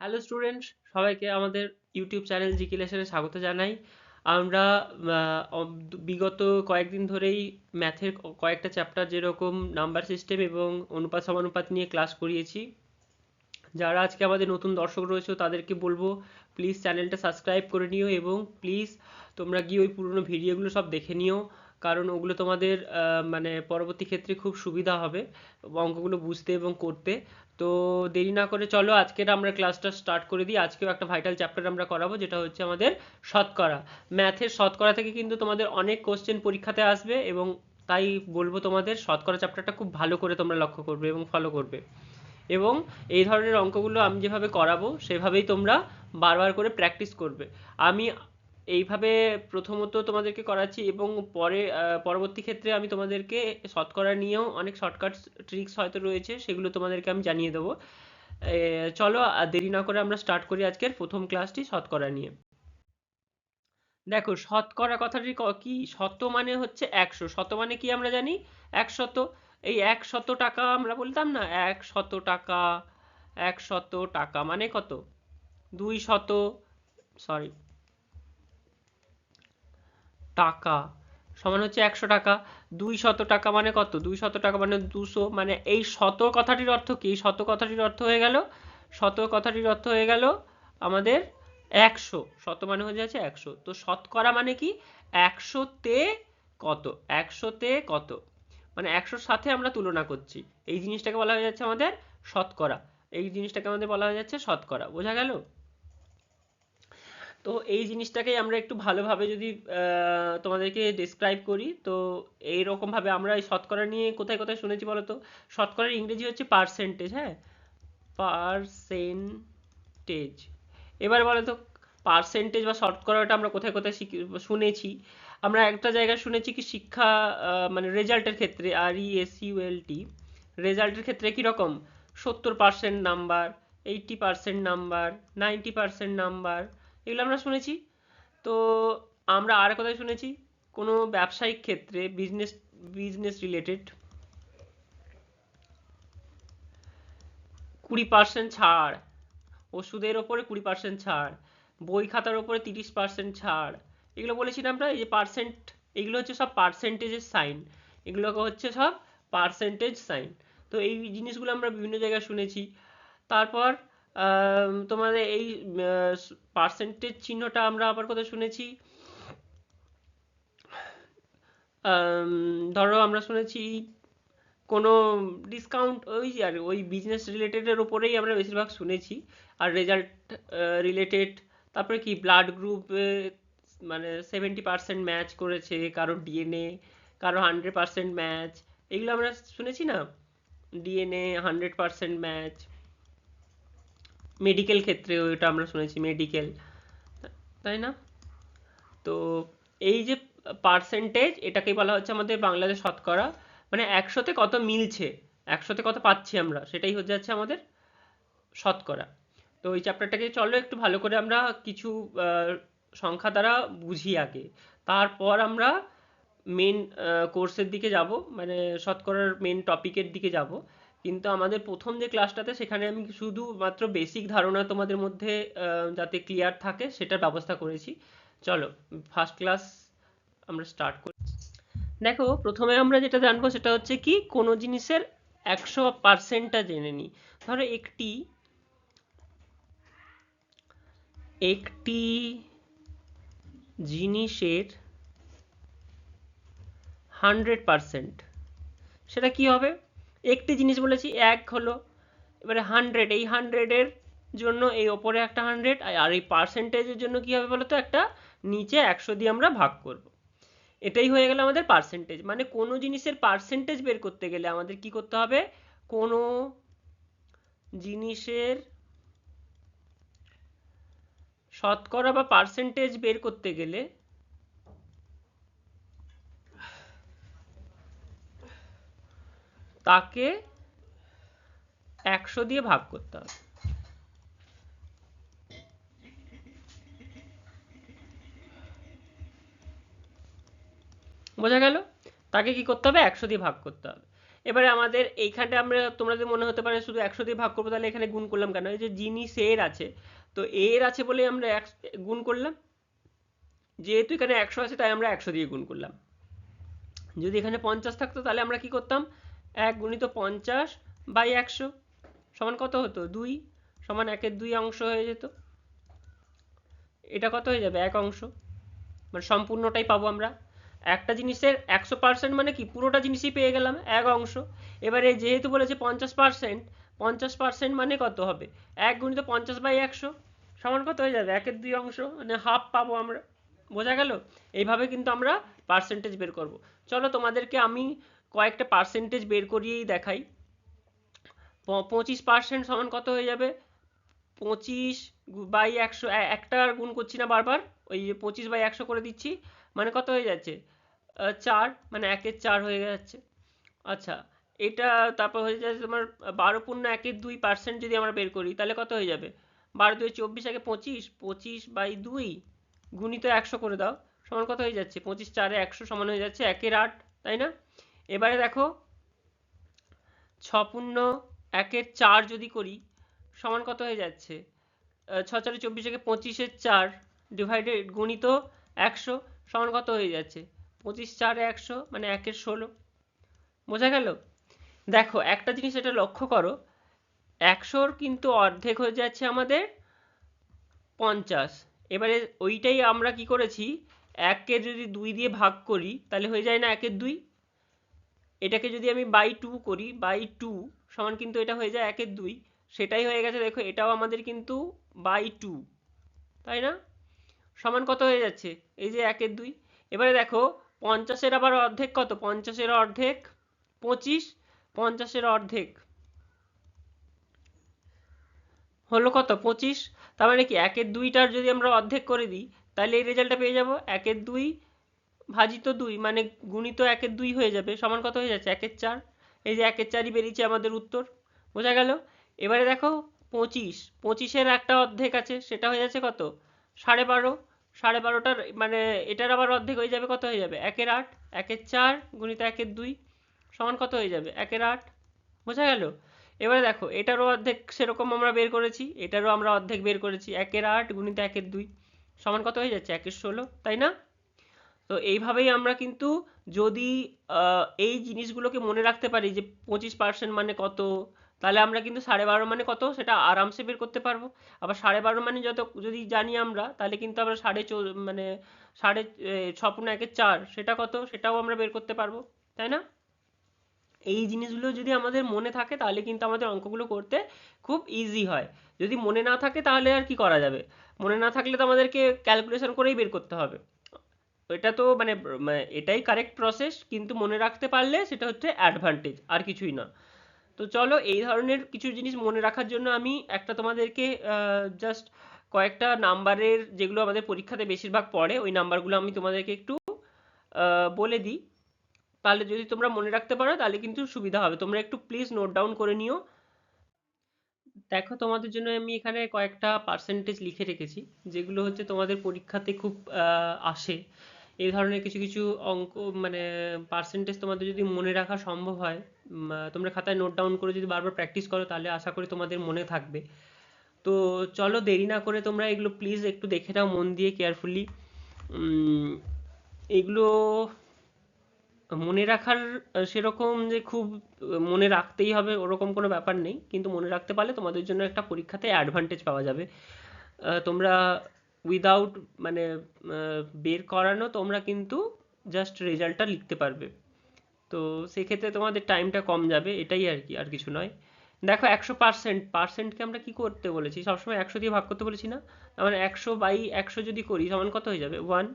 Hello students সবাইকে আমাদের YouTube channel GK স্বাগত জানাই। আমরা বিগত কয়েকদিন ধরেই ম্যাথের কয়েকটা চ্যাপ্টার যেরকম নাম্বার সিস্টেম এবং অনুপাত, সমানুপাত নিয়ে ক্লাস করিয়েছি। যারা আজকে আমাদের নতুন দর্শক রয়েছে, তাদেরকে বলব প্লিজ চ্যানেলটা সাবস্ক্রাইব করে নিও এবং প্লিজ তোমরা গিয়ে ওই পুরনো ভিডিওগুলো সব দেখে নিও, কারণ ওগুলো তোমাদের মানে পরবর্তী ক্ষেত্রে খুব সুবিধা হবে অঙ্কগুলো বুঝতে এবং করতে। তো দেরি না করে চলো, আজকের আমরা ক্লাসটা স্টার্ট করে দিই। আজকেও একটা ভাইটাল চ্যাপ্টার আমরা করাবো, যেটা হচ্ছে আমাদের শতকরা। ম্যাথের শতকরা থেকে কিন্তু তোমাদের অনেক কোশ্চেন পরীক্ষাতে আসবে এবং তাই বলব তোমাদের শতকরা চ্যাপ্টারটা খুব ভালো করে তোমরা লক্ষ্য করবে এবং ফলো করবে। এবং এই ধরনের অঙ্কগুলো আমি যেভাবে করাবো, সেভাবেই তোমরা বারবার করে প্র্যাকটিস করবে। আমি এইভাবে প্রথমত তোমাদেরকে করাচ্ছি এবং পরে পরবর্তী ক্ষেত্রে আমি তোমাদেরকে শতকরা নিয়েও অনেক শর্টকাট ট্রিক্স হয়তো রয়েছে, সেগুলো তোমাদেরকে আমি জানিয়ে দেবো। চলো দেরি না করে আমরা স্টার্ট করি আজকের প্রথম ক্লাসটি শতকরা নিয়ে। দেখো, শতকরা কথাটি ক- শত মানে হচ্ছে একশো। শত মানে কি আমরা জানি? একশত। এই একশত টাকা আমরা বলতাম না? এক শত টাকা এক শত টাকা মানে কত? দুই শত সরি টাকা। সমান হচ্ছে একশো টাকা। দুই শত টাকা মানে কত? দুই শত টাকা মানে দুশো মানে এই শত কথাটির অর্থ কি? শত কথাটির অর্থ হয়ে গেল, শত কথাটির অর্থ হয়ে গেল আমাদের একশো। শত মানে হয়ে যাচ্ছে একশো। তো শতকরা মানে কি? একশোতে কত? একশোতে কত? মানে একশোর সাথে আমরা তুলনা করছি। এই জিনিসটাকে বলা হয়ে যাচ্ছে আমাদের শতকরা। এই জিনিসটাকে আমাদের বলা হয়ে যাচ্ছে শতকরা। বোঝা গেল? তো এই জিনিসটাকে আমরা একটু ভালোভাবে যদি তোমাদেরকে ডিসক্রাইব করি, তো এইরকম ভাবে আমরা এই শতকরা নিয়ে কোথায় কোথায় শুনেছি বলো তো শতকরার ইংরেজি হচ্ছে পার্সেন্টেজ হ্যাঁ? পার্সেন্টেজ এবার বলো তো পার্সেন্টেজ বা শতকরাটা আমরা কোথায় কোথায় শুনেছি। আমরা একটা জায়গায় শুনেছি কি শিক্ষা মানে রেজাল্টের ক্ষেত্রে আর ই এস রেজাল্টের ক্ষেত্রে কীরকম? সত্তর percent number eighty percent number ninety percent number এগুলো আমরা শুনেছি। তো আমরা আর কোথায় শুনেছি, কোনো ব্যবসায়িক ক্ষেত্রে বিজনেস বিজনেস রিলেটেড কুড়ি পার্সেন্ট ছাড়, ওষুধের ওপরে কুড়ি পার্সেন্ট ছাড়, বই খাতার ওপরে তিরিশ পার্সেন্ট ছাড়, এগুলো বলেছিলাম আমরা এই যে পার্সেন্ট এগুলো হচ্ছে সব পার্সেন্টেজের সাইন এগুলো হচ্ছে সব পার্সেন্টেজ সাইন তো এই জিনিসগুলো আমরা বিভিন্ন জায়গায় শুনেছি। তারপর তোমাদের এই পার্সেন্টেজ চিহ্নটা আমরা আবার কোথায় শুনেছি? ধরো আমরা শুনেছি কোনো ডিসকাউন্ট ওই আর ওই বিজনেস রিলেটেডের ওপরেই আমরা বেশিরভাগ শুনেছি। আর রেজাল্ট রিলেটেড তারপরে কি ব্লাড গ্রুপ মানে সেভেন্টি পার্সেন্ট ম্যাচ করেছে, কারও ডিএনএ কারও হান্ড্রেড পার্সেন্ট ম্যাচ এগুলো আমরা শুনেছি না? DNA hundred percent match medical ক্ষেত্রে ওইটা আমরা শুনেছি মেডিকেল তাই না? তো এই যে পার্সেন্টেজ এটাকেই বলা হচ্ছে আমাদের বাংলাদেশ শতকরা মানে একশোতে কত মিলছে, একশোতে কত পাচ্ছি আমরা, সেটাই হচ্ছে যাচ্ছে আমাদের শতকরা। তো এই চ্যাপ্টারটাকে চলো একটু ভালো করে আমরা কিছু সংখ্যা দ্বারা বুঝি আগে। তারপর আমরা মেন কোর্সের দিকে যাব মানে শতকরার মেন টপিকের দিকে যাব। কিন্তু আমাদের প্রথম যে ক্লাসটাতে সেখানে আমি শুধুমাত্র বেসিক ধারণা তোমাদের মধ্যে যাতে ক্লিয়ার থাকে সেটার ব্যবস্থা করেছি। চলো ফার্স্ট ক্লাস আমরা স্টার্ট করি। দেখো, প্রথমে আমরা যেটা জানব সেটা হচ্ছে কি, কোনো জিনিসের একশো পার্সেন্টটা জেনে নিই। ধরো একটি একটি জিনিসের হান্ড্রেড পার্সেন্ট সেটা কি হবে? একটি জিনিস বলেছি, এক হলো এবারে হান্ড্রেড এই হান্ড্রেডের জন্য এই ওপরে একটা হান্ড্রেড আর এই পার্সেন্টেজের জন্য কি হবে বলো তো একটা নিচে একশো দিয়ে আমরা ভাগ করব। এটাই হয়ে গেল আমাদের পার্সেন্টেজ মানে কোনো জিনিসের পার্সেন্টেজ বের করতে গেলে আমাদের কি করতে হবে? কোনো জিনিসের শতকরা বা পার্সেন্টেজ বের করতে গেলে তাকে একশো দিয়ে ভাগ করতে হবে? বোঝা গেল? তাকে কি করতে হবে? একশো দিয়ে ভাগ করতে হবে। এবারে আমাদের এইখানটা আমরা তোমাদের মনে হতে পারে শুধু একশো দিয়ে ভাগ করব, তাহলে এখানে গুণ করলাম কেন? যে জিনিসের আছে, তো এর আছে বলে আমরা গুণ করলাম। যেহেতু এখানে একশো আছে, তাই আমরা একশো দিয়ে গুণ করলাম। যদি এখানে পঞ্চাশ থাকতো, তাহলে আমরা কি করতাম? এক গুণিত পঞ্চাশ বাই একশো সমান কত হতো? দুই সমান একের দুই অংশ হয়ে যেত। এটা কত হয়ে যাবে? এক অংশ। মানে সম্পূর্ণটাই পাবো আমরা। একটা জিনিসের একশো পার্সেন্ট মানে কি? পুরোটা জিনিসই পেয়ে গেলাম, এক অংশ। এবারে যেহেতু বলেছে পঞ্চাশ পার্সেন্ট পঞ্চাশ পার্সেন্ট মানে কত হবে? এক গুণিত পঞ্চাশ বাই একশো সমান কত হয়ে যাবে? একের দুই অংশ মানে হাফ পাবো আমরা। বোঝা গেল? এইভাবে কিন্তু আমরা পার্সেন্টেজ বের করব। চলো তোমাদেরকে আমি কয়েকটা পার্সেন্টেজ বের করিয়েই দেখাই। পঁচিশ পার্সেন্ট সমান কত হয়ে যাবে? পঁচিশ বাই একশো একটা গুণ করছি না বারবার, ওই পঁচিশ বাই একশো করে দিচ্ছি মানে কত হয়ে যাচ্ছে? চার মানে একের চার হয়ে যাচ্ছে। আচ্ছা এটা তারপর হয়ে যাচ্ছে তোমার বারো পূর্ণ একের দুই পার্সেন্ট যদি আমরা বের করি, তাহলে কত হয়ে যাবে? বারো দুই চব্বিশ একে পঁচিশ পঁচিশ বাই দুই গুণিত একশো করে দাও, সমান কত হয়ে যাচ্ছে? পঁচিশ চারে একশো সমান হয়ে যাচ্ছে, একের আট, তাই না? এবারে দেখো, ছ পূর্ণ একের চার যদি করি, সমান কত হয়ে যাচ্ছে? ছ চারে চব্বিশ থেকে পঁচিশের চার ডিভাইডেড গুণিত একশো, সমান কত হয়ে যাচ্ছে? পঁচিশ চারে একশো মানে একের ষোলো। বোঝা গেল? দেখো, একটা জিনিস এটা লক্ষ্য করো, একশোর কিন্তু অর্ধেক হয়ে যাচ্ছে আমাদের পঞ্চাশ। এবারে ওইটাই আমরা কি করেছি? এককে যদি দুই দিয়ে ভাগ করি, তাহলে হয়ে যায় না একের দুই? এটাকে যদি আমি বাই টু করি বাই টু সমান কিন্তু এটা হয়ে যায় একের দুই, সেটাই হয়ে গেছে দেখো, এটাও আমাদের কিন্তু বাই টু তাই না? সমান কত হয়ে যাচ্ছে? এই যে একের দুই। এবারে দেখো, পঞ্চাশের আবার অর্ধেক কত? পঞ্চাশের অর্ধেক পঁচিশ, পঞ্চাশের অর্ধেক হলো কত? পঁচিশ। তার মানে কি, একের দুইটার যদি আমরা অর্ধেক করে দিই, তাহলে এই রেজাল্টটা পেয়ে যাব। একের দুই ভাজিত দুই মানে গুণিত একের দুই হয়ে যাবে, সমান কত হয়ে যাচ্ছে? একের চার। এই যে একের চারই বেরিয়েছে আমাদের উত্তর, বোঝা গেল? এবারে দেখো, পঁচিশ। পঁচিশের একটা অর্ধেক আছে, সেটা হয়ে যাচ্ছে কত? সাড়ে বারো। সাড়ে বারোটার মানে এটার আবার অর্ধেক হয়ে যাবে, কত হয়ে যাবে? একের আট, একের চার গুণিত একের দুই, সমান কত হয়ে যাবে? একের আট। বোঝা গেল? এবারে দেখো, এটারও অর্ধেক সেরকম আমরা বের করেছি, এটারও আমরা অর্ধেক বের করেছি। একের আট গুণিত একের দুই, সমান কত হয়ে যাচ্ছে? একের ষোলো, তাই না? তো এইভাবেই আমরা কিন্তু যদি এই জিনিসগুলোকে মনে রাখতে পারি যে পঁচিশ পার্সেন্ট মানে কত, তাহলে আমরা কিন্তু সাড়ে বারো মানে কত, সেটা আরামসে বের করতে পারব। আবার সাড়ে বারো মানে যত, যদি জানি আমরা, তাহলে কিন্তু আমরা সাড়ে চো মানে সাড়ে ছ পূর্ণ একের চার, সেটা কত, সেটাও আমরা বের করতে পারব, তাই না? এই জিনিসগুলো যদি আমাদের মনে থাকে, তাহলে কিন্তু আমাদের অঙ্কগুলো করতে খুব ইজি হয়। যদি মনে না থাকে, তাহলে আর কি করা যাবে? মনে না থাকলে তো আমাদেরকে ক্যালকুলেশন করেই বের করতে হবে। এটা তো মানে এটাই কারেক্ট প্রসেস কিন্তু মনে রাখতে পারলে সেটা হচ্ছে অ্যাডভান্টেজ আর কিছুই না। তো চলো, এই ধরনের কিছু জিনিস মনে রাখার জন্য আমি একটা তোমাদেরকে জাস্ট কয়েকটা নাম্বারের যেগুলো আমাদের পরীক্ষাতে বেশিরভাগ পড়ে, ওই নাম্বারগুলো আমি তোমাদেরকে একটু বলে দিই। তাহলে যদি তোমরা মনে রাখতে পারো, তাহলে কিন্তু সুবিধা হবে। তোমরা একটু প্লিজ নোট ডাউন করে নিও। দেখো, তোমাদের জন্য আমি এখানে কয়েকটা পার্সেন্টেজ লিখে রেখেছি, যেগুলো হচ্ছে তোমাদের পরীক্ষাতে খুব আসে। এই ধরনের কিছু কিছু অঙ্ক মানে পার্সেন্টেজ তোমাদের যদি মনে রাখা সম্ভব হয় তোমরা খাতায় নোট ডাউন করে যদি বারবার প্র্যাকটিস করো, তাহলে আশা করি তোমাদের মনে থাকবে। তো চলো দেরি না করে তোমরা এগুলো প্লিজ একটু দেখে নাও মন দিয়ে কেয়ারফুলি এগুলো মনে রাখার সেরকম যে খুব মনে রাখতেই হবে ওরকম কোনো ব্যাপার নেই। কিন্তু মনে রাখতে পারলে তোমাদের জন্য একটা পরীক্ষাতে অ্যাডভান্টেজ পাওয়া যাবে। তোমরা উইদাউট মানে বের করানো, তোমরা কিন্তু জাস্ট রেজাল্টটা লিখতে পারবে। তো সেক্ষেত্রে তোমাদের টাইমটা কম যাবে, এটাই আর কি, আর কিছু নয়। দেখো, একশো পার্সেন্ট পার্সেন্টকে আমরা কি করতে বলেছি? সবসময় একশো দিয়ে ভাগ করতে বলেছি না? মানে একশো বাই একশো যদি করি, সমান কত হয়ে যাবে? ওয়ান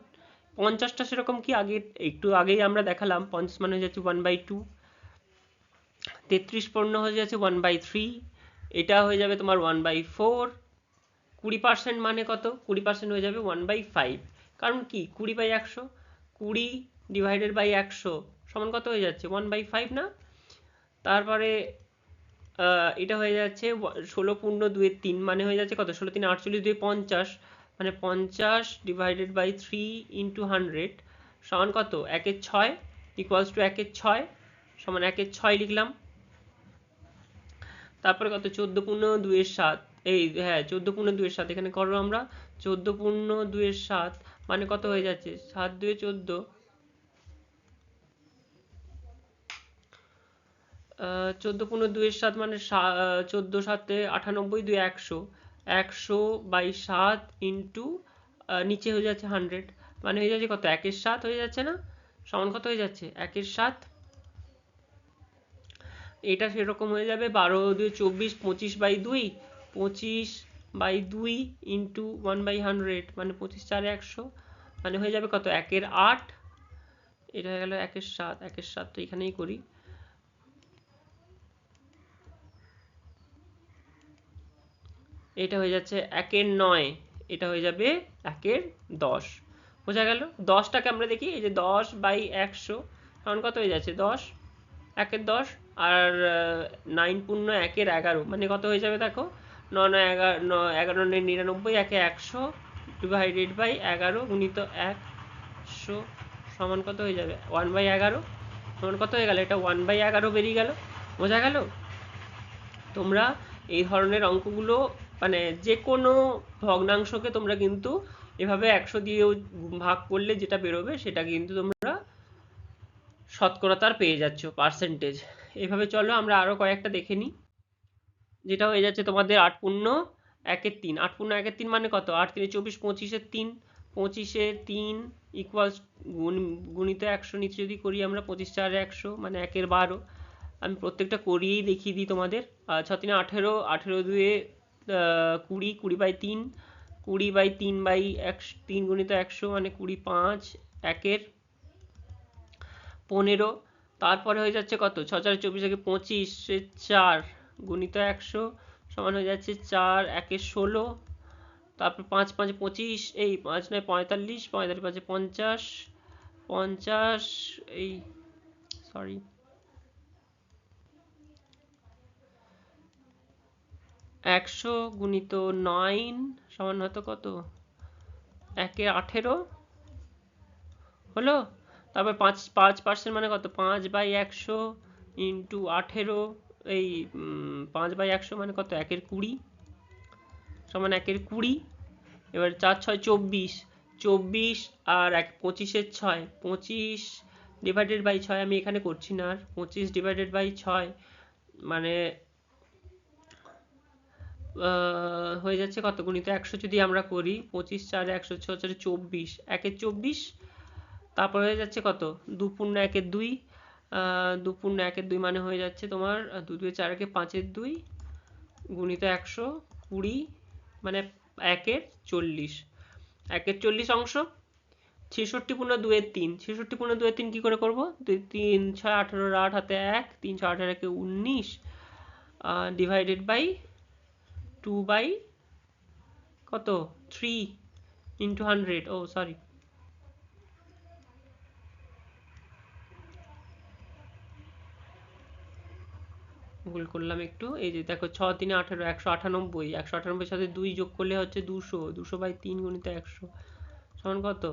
পঞ্চাশটা সেরকম কি আগে, একটু আগেই আমরা দেখালাম, পঞ্চাশ মানে হয়ে যাচ্ছে ওয়ান বাই টু তেত্রিশ পণ্য হয়ে যাচ্ছে ওয়ান বাই থ্রি এটা হয়ে যাবে তোমার ওয়ান বাই ফোর কুড়ি পার্সেন্ট মানে কত? কুড়ি পার্সেন্ট হয়ে যাবে ওয়ান বাই ফাইভ কারণ কি? কুড়ি বাই একশো? কুড়ি ডিভাইডেড বাই একশো সমান কত হয়ে যাচ্ছে? ওয়ান বাই ফাইভ না? তারপরে এটা হয়ে যাচ্ছে ষোলো পূর্ণ দুয়ের তিন মানে হয়ে যাচ্ছে কত? ষোলো তিন আটচল্লিশ দুই পঞ্চাশ। মানে পঞ্চাশ divided by three into hundred সমান কত? একের ছয় ইকুয়ালস টু একের ছয় সমান একের ছয় লিখলাম। তারপরে কত? চোদ্দ পূর্ণ দুইয়ের সাত। এই হ্যাঁ চোদ্দ পূর্ণ দুইয়ের সাত, এখানে করো আমরা। চোদ্দ পূর্ণ দুইয়ের সাত মানে কত হয়ে যাচ্ছে? সাত দুয়ে চোদ্দ। চোদ্দ পনেরো দুইয়ের সাত মানে চোদ্দ সাতে আটানব্বই দুই একশো। একশো বাই সাত ইন্টু নিচে হয়ে যাচ্ছে হান্ড্রেড। মানে হয়ে যাচ্ছে কত? একের সাত হয়ে যাচ্ছে না? সমান কত হয়ে যাচ্ছে? একের সাত। এটা সেরকম হয়ে যাবে বারো দুই চব্বিশ, পঁচিশ বাই দুই। পঁচিশ বাই দুই ইন্টু ওয়ান বাই হান্ড্রেড মানে পঁচিশ চারে একশো মানে হয়ে যাবে কত? একের আট, এটা হয়ে গেল একের সাত একের সাত তো এখানেই করি। এটা হয়ে যাচ্ছে একের নয়, এটা হয়ে যাবে একের দশ। বোঝা গেল? দশটাকে আমরা দেখি, এই যে দশ বাই একশো কারণ কত হয়ে যাচ্ছে? দশ, একের দশ, আর নাইন পূর্ণ একের এগারো মানে কত হয়ে যাবে দেখো? ন নয় এগারো ন এগারো নয় নিরানব্বই, একে একশো ডিভাইডেড বাই এগারো গুণিত একশো সমান কত হয়ে যাবে? ওয়ান বাই এগারো সমান কত হয়ে গেল? এটা ওয়ান বাই এগারো বেরিয়ে গেল। বোঝা গেল? তোমরা এই ধরনের অঙ্কগুলো মানে যে কোনো ভগ্নাংশকে তোমরা কিন্তু এভাবে একশো দিয়েও ভাগ করলে যেটা বেরোবে, সেটা কিন্তু তোমরা শতকরা পেয়ে যাচ্ছ পার্সেন্টেজ এভাবে চলো, আমরা আরও কয়েকটা দেখে নিই। যেটা হয়ে যাচ্ছে তোমাদের আট পূর্ণ একের তিন। আট পূর্ণ একের তিন মানে কত? আট তিনে চব্বিশ, পঁচিশের তিন। পঁচিশের তিন ইকুয়ালস গুণিত একশো নিচে যদি করি আমরা পঁচিশ চার একশো মানে একের বারো। আমি প্রত্যেকটা করিয়েই দেখিয়ে দিই তোমাদের। ছ তিনে আঠেরো আঠেরো দুয়ে কুড়ি কুড়ি বাই তিন, কুড়ি বাই তিন বাই একশো, তিন গুণিত একশো মানে কুড়ি পাঁচ, একের পনেরো। তারপরে হয়ে যাচ্ছে কত? ছ চার চব্বিশ একে পঁচিশ চার। গুণিত একশো সমান হয়ে যাচ্ছে চার, একে ষোলো। তারপর পাঁচ পাঁচ, পঁচিশ, এই পাঁচ নয়, পঁয়তাল্লিশ পঁয়তাল্লিশ, পাঁচে, পঞ্চাশ পঞ্চাশ, এই সরি একশো গুণিত নাইন সমান হতো কত? একে আঠেরো। হলো? তারপর পাঁচ পাঁচ পার্সেন্ট মানে কত? পাঁচ বাই একশো ইন্টু আঠেরো। এই পাঁচ বাই একশো মানে কত? একের কুড়ি সমান একের কুড়ি। এবার চার ছয় চব্বিশ। চব্বিশ আর এক, পঁচিশের ছয়। পঁচিশ ডিভাইডেড বাই ছয় আমি এখানে করছি না আর। পঁচিশ ডিভাইডেড বাই ছয় মানে হয়ে যাচ্ছে কত? গুণিত একশো যদি আমরা করি, পঁচিশ চার একশো ছ, চারে চব্বিশ। একের চব্বিশ, তারপর হয়ে যাচ্ছে কত? দু পূর্ণ একের দুই। দু পূর্ণ একের দুই মানে হয়ে যাচ্ছে তোমার দু দুই চার একে পাঁচের দুই গুণিত একশো কুড়ি মানে একের চল্লিশ। একের চল্লিশ অংশ, ছেষট্টি পূর্ণ দুয়ের তিন। ছেষট্টি পূর্ণ দুয়ের তিন কী করে করব? দুই, তিন, ছয় আঠেরো আট হাতে এক, তিন, ছয়, আঠেরো একে উনিশ ডিভাইডেড বাই টু বাই কত? থ্রি ইন্টু হান্ড্রেড ও সরি ভুল করলাম একটু। এই যে দেখো ছ তিনে আঠেরো, একশো আটানব্বই। একশো আটানব্বই সাথে দুই যোগ করলে হচ্ছে দুশো। দুশো বাই তিন গুণিত একশো। সমান কত?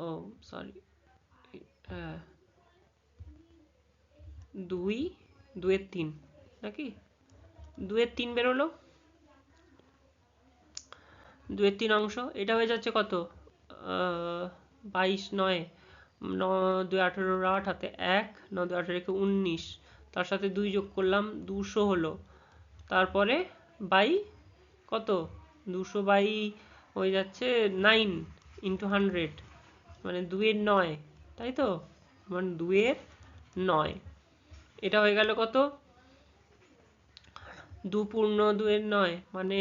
ও সরি হ্যাঁ। দুই, দুয়ের তিন। নাকি? দুয়ের তিন বেরোলো? দুয়ের তিন অংশ। এটা হয়ে যাচ্ছে কত? বাইশ, নয়। ন, দুই আঠেরো আট হাতে এক, ন, দুই আঠেরো উনিশ। তার সাথে দুই যোগ করলাম দুশো হলো। তারপরে বাই কত? দুশো বাই হয়ে যাচ্ছে নাইন ইন্টু হান্ড্রেড মানে দুয়ের নয়, তাই তো? মানে দুয়ের নয়। এটা হয়ে গেল কত? দু পূর্ণ দুয়ের নয় মানে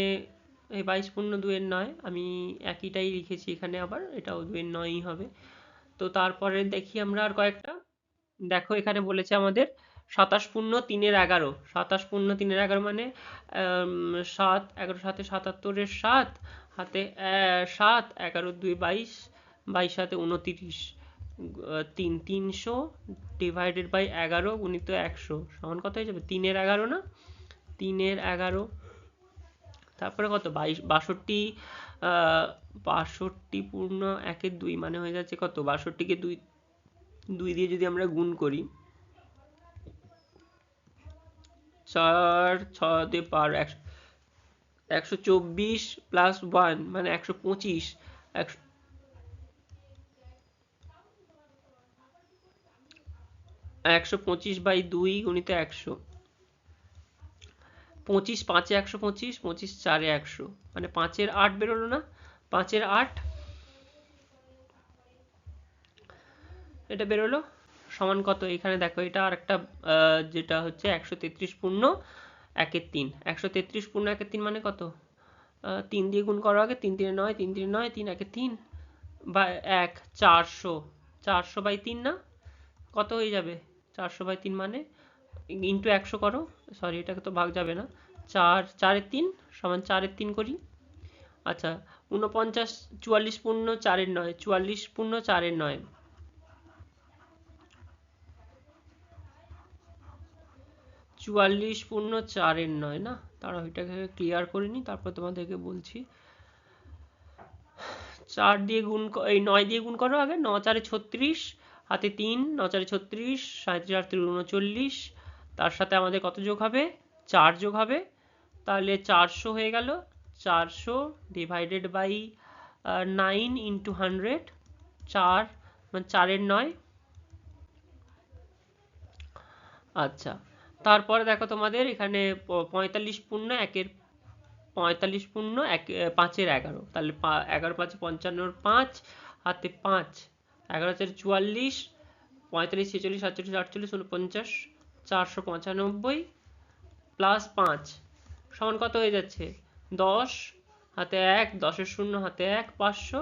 এই বাইশ পূর্ণ দুয়ের নয়, আমি একইটাই লিখেছি এখানে আবার, এটাও দুয়ের নয়ই হবে। তো তারপরে দেখি আমরা আর কয়েকটা। দেখো এখানে বলেছে আমাদের সাতাশ পূর্ণ তিনের এগারো। সাতাশ পূর্ণ তিনের এগারো মানে সাত, এগারো সাতে সাতাত্তরের সাত, হাতে সাত, এগারো দুই বাইশ বাইশ সাথে উনতিরিশ। তিন তিনশো ডিভাইডেড বাই এগারো গুণিত একশো। সমান কত হয়ে যাবে? তিনের এগারো না? তিনের এগারো। তারপরে কত? বাইশ, বাষট্টি বাষট্টি পূর্ণ একের দুই মানে হয়ে যাচ্ছে কত? বাষট্টিকে দুই দুই দিয়ে যদি আমরা গুণ করি চার ছ দিয়ে পার একশো একশো চব্বিশ প্লাস ওয়ান মানে একশো পঁচিশ, একশো একশো পঁচিশ বাই দুই গুণিত একশো। পঁচিশ পাঁচে একশো পঁচিশ পঁচিশ চারে একশো। মানে পাঁচের আট বেরোলো না? পাঁচের আট। এটা বেরোলো? সমান কত? এখানে দেখো এটা আর একটা যেটা হচ্ছে একশো তেত্রিশ পূর্ণ একের তিন। একশো তেত্রিশ পূর্ণ একের তিন মানে কত? তিন দিয়ে গুণ করার আগে, তিন তিনে নয়, তিন তিনে নয়, তিন একে তিন বা এক, চারশো। চারশো বাই তিন না? কত হয়ে যাবে? চারশো বাই তিন মানে ইন্টু একশো করো। সরি, এটাকে তো ভাগ যাবে না। চার, চারের তিন সমান চারের তিন করি। আচ্ছা উনপঞ্চাশ চুয়াল্লিশ পূর্ণ চারের নয়, চুয়াল্লিশ পূর্ণ চারের নয়। চুয়াল্লিশ পূর্ণ চারের নয় না? তারা ওইটাকে ক্লিয়ার করে নি তারপর তোমাদেরকে বলছি। চার দিয়ে গুণ এই নয় দিয়ে গুণ করো আগে, ন চারে ছত্রিশ, হাতে তিন, ন চারে ছত্রিশ সাঁত্রিশ আটত্রিশ উনচল্লিশ, তার সাথে আমাদের কত যোগ হবে? চার যোগ হবে। তাহলে চারশো হয়ে গেল, চারশো divided by nine into hundred চার মানে চারের নয়। আচ্ছা তারপরে দেখো তোমাদের এখানে পঁয়তাল্লিশ পূর্ণ একের, পঁয়তাল্লিশ পূর্ণ এক পাঁচের এগারো। তাহলে এগারো পাঁচে পঞ্চান্নর পাঁচ, হাতে পাঁচ। এগারো চার চুয়াল্লিশ, পঁয়তাল্লিশ ছেচল্লিশ, সাতচল্লিশ, আটচল্লিশ উনপঞ্চাশ চারশো পঁচানব্বই প্লাস পাঁচ। সমান কত হয়ে যাচ্ছে? দশ, হাতে এক, দশের শূন্য, হাতে এক, পাঁচশো।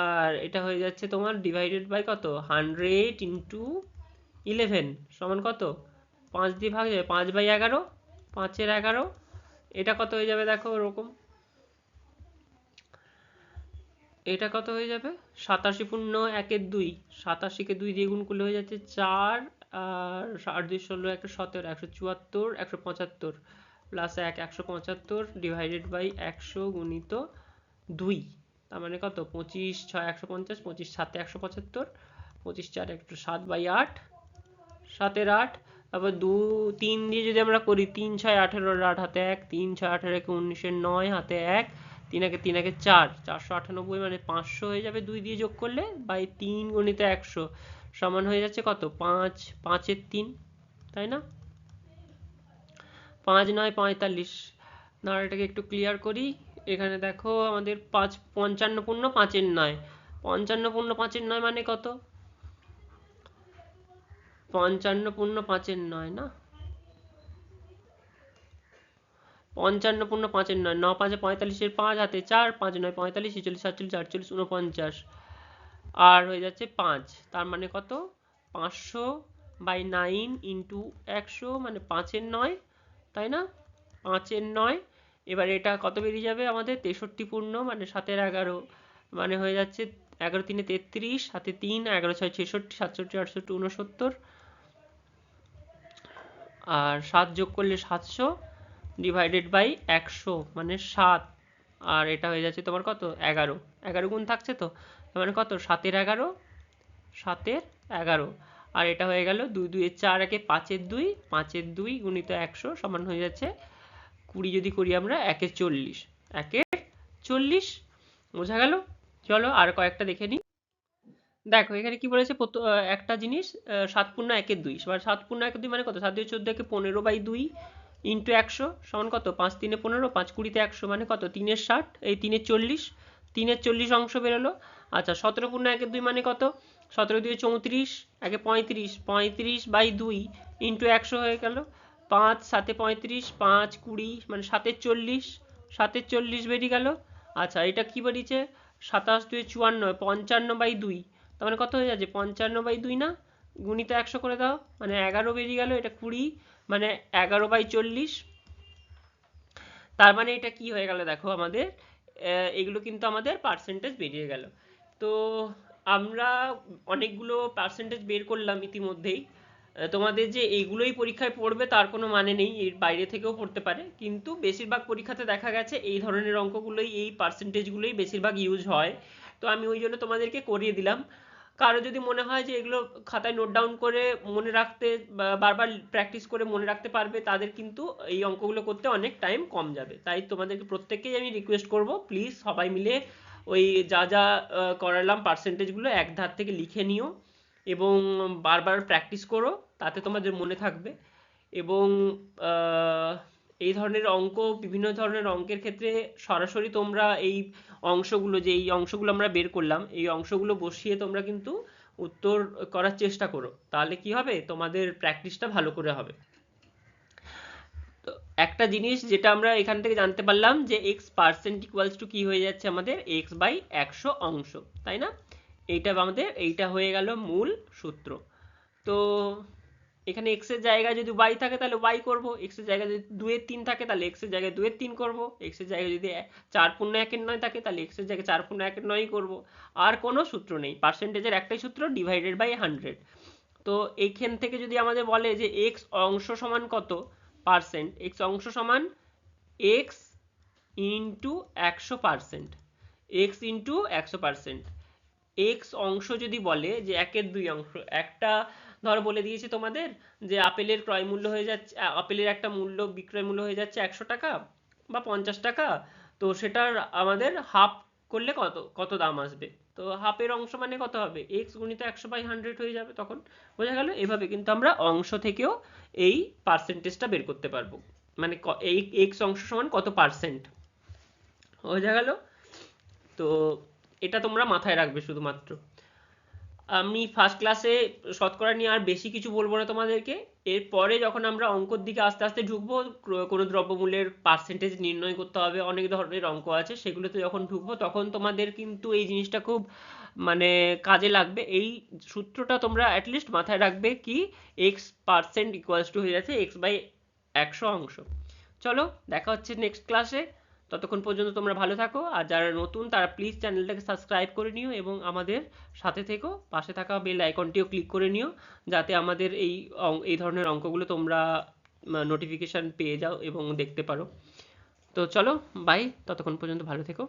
আর এটা হয়ে যাচ্ছে তোমার ডিভাইডেড বাই কত? হান্ড্রেড ইন্টু ইলেভেন সমান কত? পাঁচ দিয়ে ভাগ যাবে, পাঁচ বাই এগারো, পাঁচের এগারো, এটা কত হয়ে যাবে দেখো ওরকম। এটা কত হয়ে যাবে? সাতাশি পূর্ণ একের দুই, সাতাশিকে দুই দিয়ে গুণ করলে হয়ে যাচ্ছে চার, আর আট দুই ষোলো, একশো সতেরো, একশো চুয়াত্তর, একশো পঁচাত্তর প্লাস এক, একশো পঁচাত্তর ডিভাইডেড বাই একশো গুণিত দুই, তার মানে কত? পঁচিশ ছয়, একশো পঞ্চাশ, পঁচিশ সাতে, একশো পঁচাত্তর, পঁচিশ চার একশো সাত বাই আট, সাতের আট তারপর দু, তিন দিয়ে যদি আমরা করি, তিন, ছয় আঠেরোর আট হাতে এক, তিন, ছয়, আঠেরো, একে উনিশের নয় হাতে এক, তিন একে তিন একে চার, চারশো আটানব্বই মানে পাঁচশো হয়ে যাবে দুই দিয়ে যোগ করলে বাই তিন গণিত একশো, সমান হয়ে যাচ্ছে কত? পাঁচ, পাঁচের তিন, তাই না? পাঁচ নয় পঁয়তাল্লিশ। না এটাকে একটু ক্লিয়ার করি, এখানে দেখো আমাদের পাঁচ, পঞ্চান্ন পূর্ণ পাঁচের নয়, পঞ্চান্ন পূর্ণ পাঁচের নয় মানে কত? পঞ্চান্ন পূর্ণ পাঁচের নয় না? পঞ্চান্ন পূর্ণ পাঁচের নয় ন পাঁচে পঁয়তাল্লিশের পাঁচ, হাতে চার, পাঁচ নয়, পঁয়তাল্লিশ, ছেচল্লিশ, সাতচল্লিশ, আটচল্লিশ উনপঞ্চাশ আর হয়ে যাচ্ছে পাঁচ, তার মানে কত? পাঁচশো বাই নাইন ইন্টু একশো মানে পাঁচের নয়, তাই না? পাঁচের নয়, এবার এটা কত বেরিয়ে যাবে আমাদের? তেষট্টি পূর্ণ মানে সাতের এগারো মানে হয়ে যাচ্ছে এগারো তিনে তেত্রিশ হাতে তিন, এগারো ছয় ছেষট্টি, সাতষট্টি, আটষট্টি উনসত্তর আর সাত যোগ করলে সাতশো ডিভাইডেড বাই একশো মানে সাত। আর এটা হয়ে যাচ্ছে তোমার কত? এগারো। এগারো গুণ থাকছে তো? মানে কত? সাতের এগারো সাতের এগারো। আর এটা হয়ে গেল দুই, দুইয়ের চার একে পাঁচের দুই পাঁচের দুই গুণিত একশো সমান হয়ে যাচ্ছে কুড়ি যদি করি আমরা একে চল্লিশ। একের চল্লিশ, বোঝা গেল? চলো আর কয়েকটা দেখে নিই। দেখো, এখানে কি বলেছে? একটা জিনিস সাত পূর্ণ একের দুই। সাত পূর্ণ একের দুই মানে কত? সাত দুই চোদ্দ একে পনেরো বাই দুই ইন্টু একশো সমান কত? পাঁচ তিনে পনেরো, পাঁচ কুড়িতে একশো মানে কত? তিনের ষাট, এই তিনের চল্লিশ তিনের চল্লিশ অংশ বেরোলো। আচ্ছা সতেরো পূর্ণ একের দুই মানে কত? সতেরো দুই চৌত্রিশ, একে পঁয়ত্রিশ পঁয়ত্রিশ বাই দুই ইন্টু একশো হয়ে গেল। পাঁচ, সাতে পঁয়ত্রিশ, পাঁচ কুড়ি মানে সাতের চল্লিশ সাতের চল্লিশ বেরিয়ে গেল। আচ্ছা এটা কি বেরিয়েছে? সাতাশ দুই চুয়ান্ন, পঞ্চান্ন বাই দুই তার মানে কত হয়ে যাচ্ছে? পঞ্চান্ন বাই দুই না? গুণিত একশো করে দাও। মানে এগারো বেরিয়ে গেল, এটা কুড়ি মানে এগারো বাই চল্লিশ। তার মানে এটা কি হয়ে গেল দেখো আমাদের? এগুলো কিন্তু আমাদের পার্সেন্টেজ বেরিয়ে গেল। তো আমরা অনেকগুলো পার্সেন্টেজ বের করলাম ইতিমধ্যেই। তোমাদের যে এইগুলোই পরীক্ষায় পড়বে তার কোনো মানে নেই, এর বাইরে থেকেও পড়তে পারে। কিন্তু বেশিরভাগ পরীক্ষাতে দেখা গেছে এই ধরনের অঙ্কগুলোই, এই পার্সেন্টেজগুলোই বেশিরভাগ ইউজ হয়। তো আমি ওই জন্য তোমাদেরকে করিয়ে দিলাম। কারও যদি মনে হয় যে এগুলো খাতায় নোট ডাউন করে মনে রাখতে বারবার প্র্যাকটিস করে মনে রাখতে পারবে, তাদের কিন্তু এই অঙ্কগুলো করতে অনেক টাইম কম যাবে। তাই তোমাদেরকে প্রত্যেককেই আমি রিকোয়েস্ট করব প্লিজ সবাই মিলে ওই যা যা করালাম পার্সেন্টেজগুলো এক ধার থেকে লিখে নিও এবং বারবার প্র্যাকটিস করো, তাতে তোমাদের মনে থাকবে এবং এই ধরনের অঙ্ক, বিভিন্ন ধরনের অঙ্কের ক্ষেত্রে সরাসরি তোমরা এই অংশগুলো যে এই অংশগুলো আমরা বের করলাম, এই অংশগুলো বসিয়ে তোমরা কিন্তু উত্তর করার চেষ্টা করো। তাহলে কি হবে? তোমাদের প্র্যাকটিসটা ভালো করে হবে। তো একটা জিনিস যেটা আমরা এখান থেকে জানতে পারলাম যে এক্স পার্সেন্ট ইকুয়ালস টু কি হয়ে যাচ্ছে আমাদের? এক্স বাই একশো অংশ, তাই না? এইটা আমাদের, এইটা হয়ে গেল মূল সূত্র। তো এখানে এক্সের জায়গায় যদি ওয়াই থাকে তাহলে ওয়াই করব এক্সের জায়গায় যদি দুয়ের তিন থাকে তাহলে এক্সের জায়গায় দুয়ের তিন করব এক্সের জায়গায় যদি চার পূর্ণ একের নয় থাকে তাহলে এক্সের জায়গায় চার পূর্ণ একের নয় করব। আর কোনো সূত্র নেই পার্সেন্টেজের একটাই সূত্র ডিভাইডেড বাই হান্ড্রেড তো এইখান থেকে যদি আমাদের বলে যে এক্স অংশ সমান কত? পার্সেন্ট এক্স অংশ সমান এক্স ইন্টু একশো পার্সেন্ট এক্স ইন্টু একশো পার্সেন্ট এক্স অংশ যদি বলে যে একের দুই অংশ, একটা ধর বলে দিয়েছে তোমাদের যে আপেলের ক্রয় মূল্য হয়ে যাচ্ছে আপেলের একটা মূল্য, বিক্রয় মূল্য হয়ে যাচ্ছে একশো টাকা বা পঞ্চাশ টাকা। তো সেটার আমাদের হাফ করলে কত কত দাম আসবে? তো হাফের অংশ মানে কত হবে? এক্স গুণিত একশো বাই হান্ড্রেড হয়ে যাবে তখন। বোঝা গেল? এভাবে কিন্তু আমরা অংশ থেকেও এই পার্সেন্টেজটা বের করতে পারব। মানে এই এক্স অংশ সমান কত পার্সেন্ট বোঝা গেল? তো এটা তোমরা মাথায় রাখবে শুধুমাত্র। আমি ফার্স্ট ক্লাসে শতকরা নিয়ে আর বেশি কিছু বলব না তোমাদেরকে। এরপরে যখন আমরা অঙ্কর দিকে আস্তে আস্তে ঢুকবো কোনো দ্রব্যমূল্যের পার্সেন্টেজ নির্ণয় করতে হবে, অনেক ধরনের অঙ্ক আছে, সেগুলোতে যখন ঢুকবো, তখন তোমাদের কিন্তু এই জিনিসটা খুব মানে কাজে লাগবে। এই সূত্রটা তোমরা অ্যাটলিস্ট মাথায় রাখবে কি এক্স পার্সেন্ট ইকুয়ালস টু হয়ে যাচ্ছে এক্স বাই একশো অংশ। চলো, দেখা হচ্ছে নেক্সট ক্লাসে ততক্ষণ পর্যন্ত তোমরা ভালো থাকো, আর যারা নতুন তারা প্লিজ চ্যানেলটাকে সাবস্ক্রাইব করে নিও এবং আমাদের সাথে থেকো, পাশে থাকা বেল আইকনটিও ক্লিক করে নিও, যাতে আমাদের এই এই ধরনের অঙ্কগুলো তোমরা নোটিফিকেশান পেয়ে যাও এবং দেখতে পারো। তো চলো বাই ততক্ষণ পর্যন্ত ভালো থেকো।